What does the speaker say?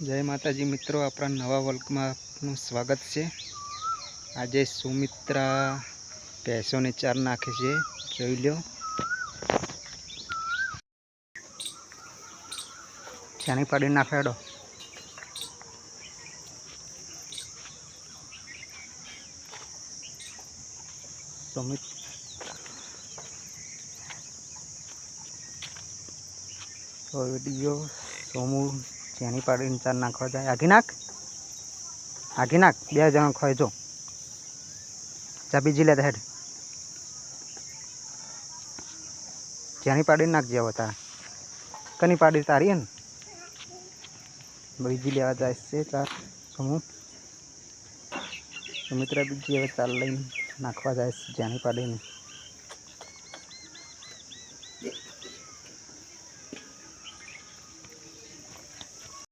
જય માતાજી મિત્રો, આપણા નવા વર્ગમાં આપનું સ્વાગત છે. આજે સુમિત્રા ભેંસોને ચાર નાખે છે. જોઈ લો ચાની પાડી નાખેડો? સુમિત. વીડિયો સોમુ ચેની પાડીને ચાર નાખવા જાય. આઘી નાખ. આઘી નાખ. બે જણા ખોય જો. ચા બીજી લેતા હેડ. જેની પાડીને નાખજે હવે તારા. કની પાડી તારી ને? બીજી લેવા જાય છે ચાર સમૂહ મિત્ર, બીજી હવે ચાલ લઈને નાખવા જાય છે જેની પાડીને